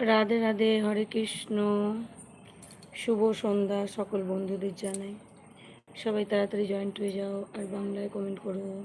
রাধে রাধে, হরে কৃষ্ণ। শুভ সন্ধ্যা সকল বন্ধুদের জানাই। সবাই তাড়াতাড়ি জয়েন্ট হয়ে যাও আর বাংলায় কমেন্ট করো।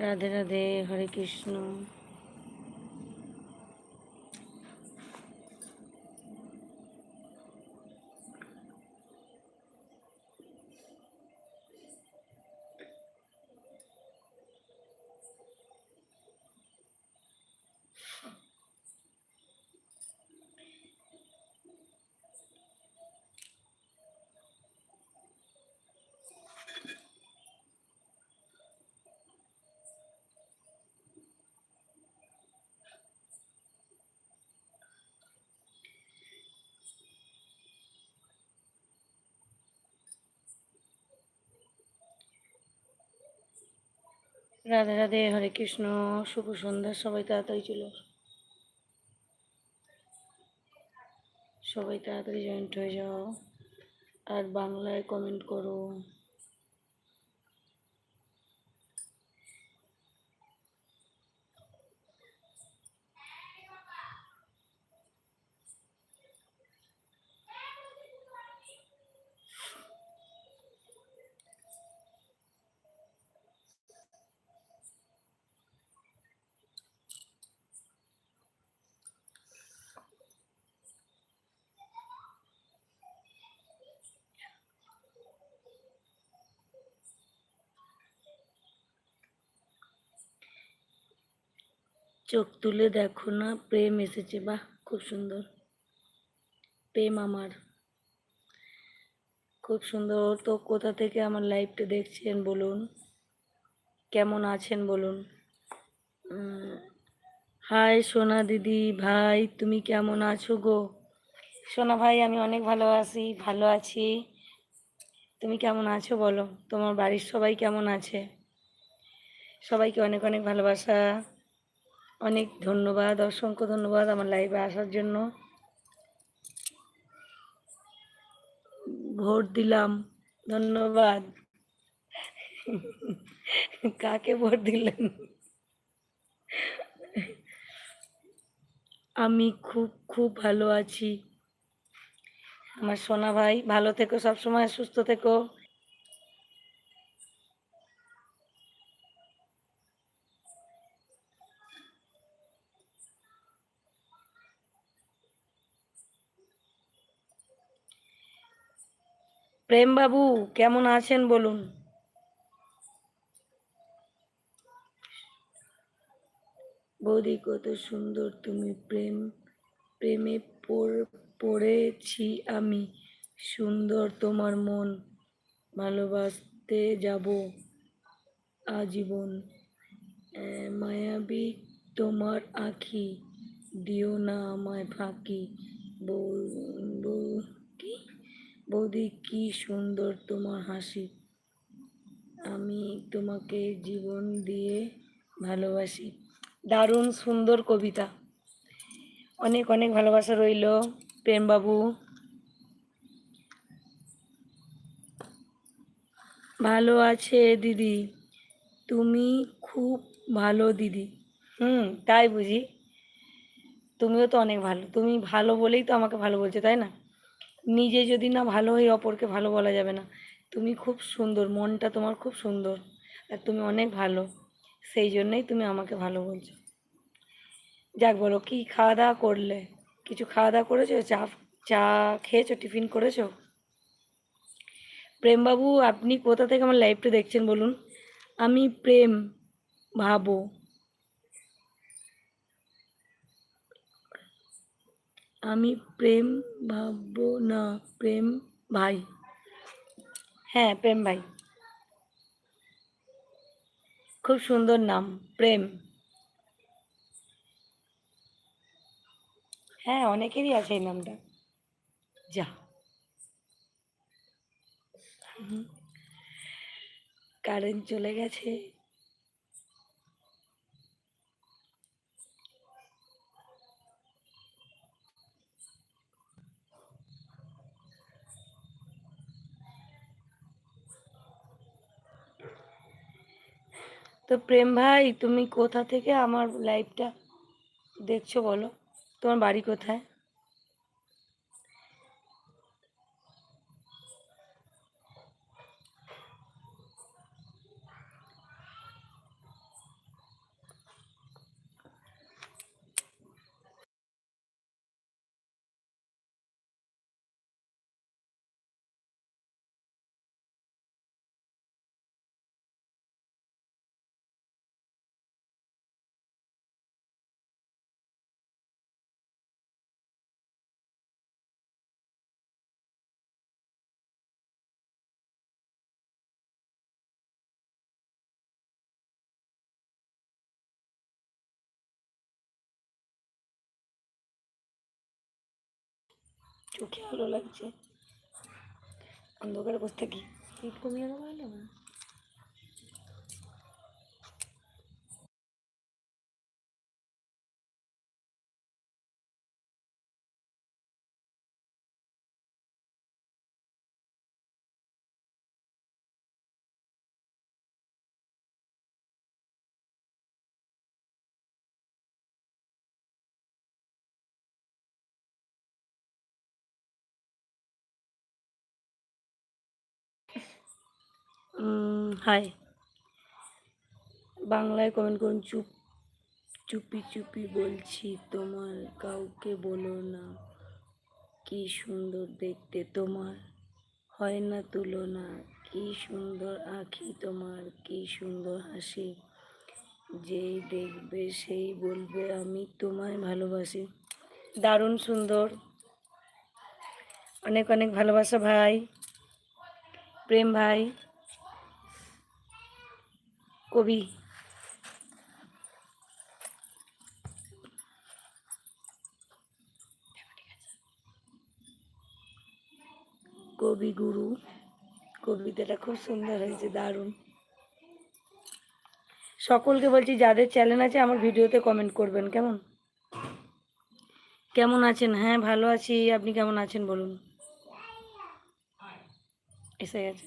রাধে রাধে হরে কৃষ্ণ। রাধে রাধে, হরে কৃষ্ণ, শুভ সন্ধ্যা, সবাই তাড়াতাড়ি চলো সবাই তাড়াতাড়ি জয়েন্ট হয়ে যাও। আর বাংলায় কমেন্ট করো। চোখ তুলে দেখো না, প্রেম এসেছে, বাহ, খুব সুন্দর। প্রেম আমার। খুব সুন্দর। তো কোথা থেকে আমার লাইভটা দেখছেন বলুন। কেমন আছেন বলুন। হাই সোনা দিদি, ভাই, তুমি কেমন আছো গো? সোনা ভাই, আমি অনেক ভালো আছি ভালো আছি। তুমি কেমন আছো বলো? তোমার বাড়ির সবাই কেমন আছে? সবাইকে অনেক অনেক ভালোবাসা। অনেক ধন্যবাদ, অসংখ্য ধন্যবাদ আমার লাইভে আসার জন্য। ভোট দিলাম, ধন্যবাদ। কাকে ভোট দিলেন? আমি খুব খুব ভালো আছি। আমার সোনা ভাই, ভালো থেকো, সবসময় সুস্থ থেকো। প্রেম বাবু কেমন আছেন বলুন? বৌদি, কত সুন্দর তুমি প্রেম, প্রেমে পড়- পড়েছি আমি। সুন্দর তোমার মন, ভালোবাসতে যাব আজীবন। মায়াবী তোমার আখি, দিও না আমায় ফাঁকি। বৌ বৌ কি বৌদি, কি সুন্দর তোমার হাসি। আমি তোমাকে জীবন দিয়ে ভালোবাসি। দারুণ সুন্দর কবিতা। অনেক অনেক ভালোবাসা রইল প্রেমবাবু। ভালো আছে দিদি, তুমি খুব ভালো দিদি। হুম, তাই বুঝি। তুমিও তো অনেক ভালো। তুমি ভালো বলেই তো আমাকে ভালো বলছো, তাই না? নিজে যদি না ভালো হই, অপরকে ভালো বলা যাবে না। তুমি খুব সুন্দর, মনটা তোমার খুব সুন্দর, আর তুমি অনেক ভালো, সেই জন্যই তুমি আমাকে ভালো বলছো। যাক বলো, কি খাওয়া দাওয়া করলে? কিছু খাওয়া দাওয়া করেছ? চা চা খেয়েছো? টিফিন করেছ? প্রেমবাবু, আপনি কোথা থেকে আমার লাইভটা দেখছেন বলুন? আমি প্রেম ভাবো। আমি প্রেম ভাববো না, প্রেম ভাই। হ্যাঁ প্রেম ভাই। খুব সুন্দর নাম, প্রেম। হ্যাঁ অনেকেরই আছে এই নামটা। যা। কারেন্ট চলে গেছে। তো প্রেম ভাই তুমি কোথা থেকে আমার লাইফটা দেখছ বলো? তোমার বাড়ি কোথায়? চোখে আলো লাগছে? অন্ধকারে বসে থাকি। কমিয়ে দেবো ভালো না হাই বাংলায় কমেন্ট করুন, চুপ, চুপি চুপি বলছি, তোমার কাউকে বলো না। কি সুন্দর দেখতে তোমার, হয় না তুলনা। কি সুন্দর আঁখি তোমার, কি সুন্দর হাসি। যেই দেখবে সেই বলবে, আমি তোমায় ভালোবাসি। দারুণ সুন্দর। অনেক অনেক ভালোবাসা ভাই, প্রেম ভাই। কবি। কবিগুরু কবিতাটা খুব সুন্দর হয়েছে, দারুণ। সকলকে বলছি, যাদের চ্যানেল আছে, আমার ভিডিওতে কমেন্ট করবেন, কেমন? কেমন আছেন? হ্যাঁ ভালো আছি। আপনি কেমন আছেন, বলুন। এসে গেছে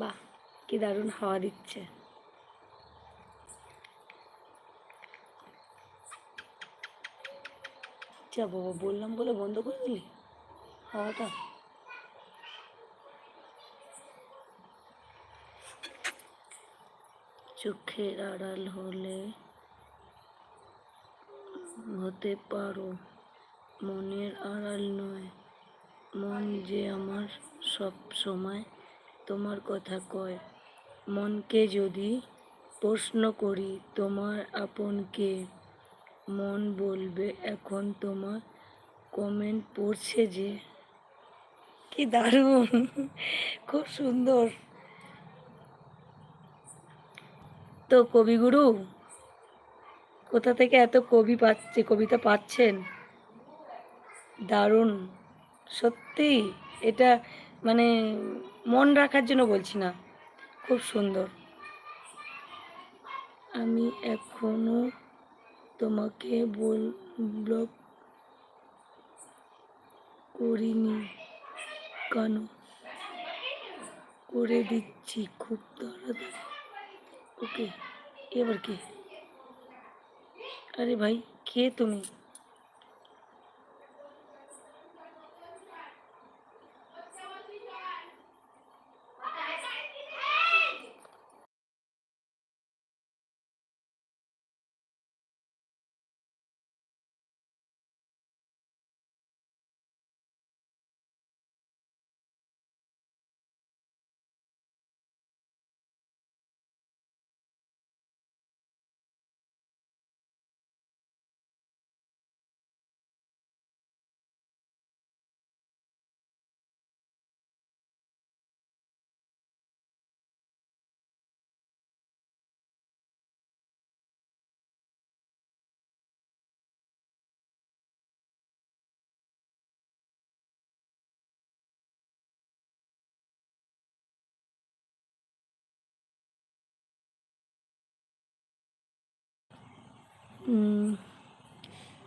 বাহ কি দারুণ হাওয়া দিচ্ছে। যা বাবা, বললাম বলে বন্ধ করে দিলি? হাওয়াটা? চোখের আড়াল হলে হতে পারো। মনের আড়াল নয়, মন যে আমার সব সময় তোমার কথা কয়। মনকে যদি প্রশ্ন করি, তোমার আপনকে মন বলবে, এখন তোমার কমেন্ট পড়ছে যে, কি দারুণ, খুব সুন্দর। তো কবিগুরু, কোথা থেকে এত কবি পাচ্ছে, কবিতা পাচ্ছেন? দারুণ, সত্যি, এটা মানে মন রাখার জন্য বলছি না। খুব সুন্দর। আমি এখনও তোমাকে বল ব্লক করিনি কেন? করে দিচ্ছি খুব তাড়াতাড়ি। ওকে এবার কে? আরে ভাই, কে তুমি?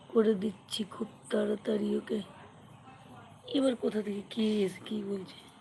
করে দিচ্ছি খুব তাড়াতাড়ি ওকে। এবার কোথা থেকে কে এসে কি বলছে?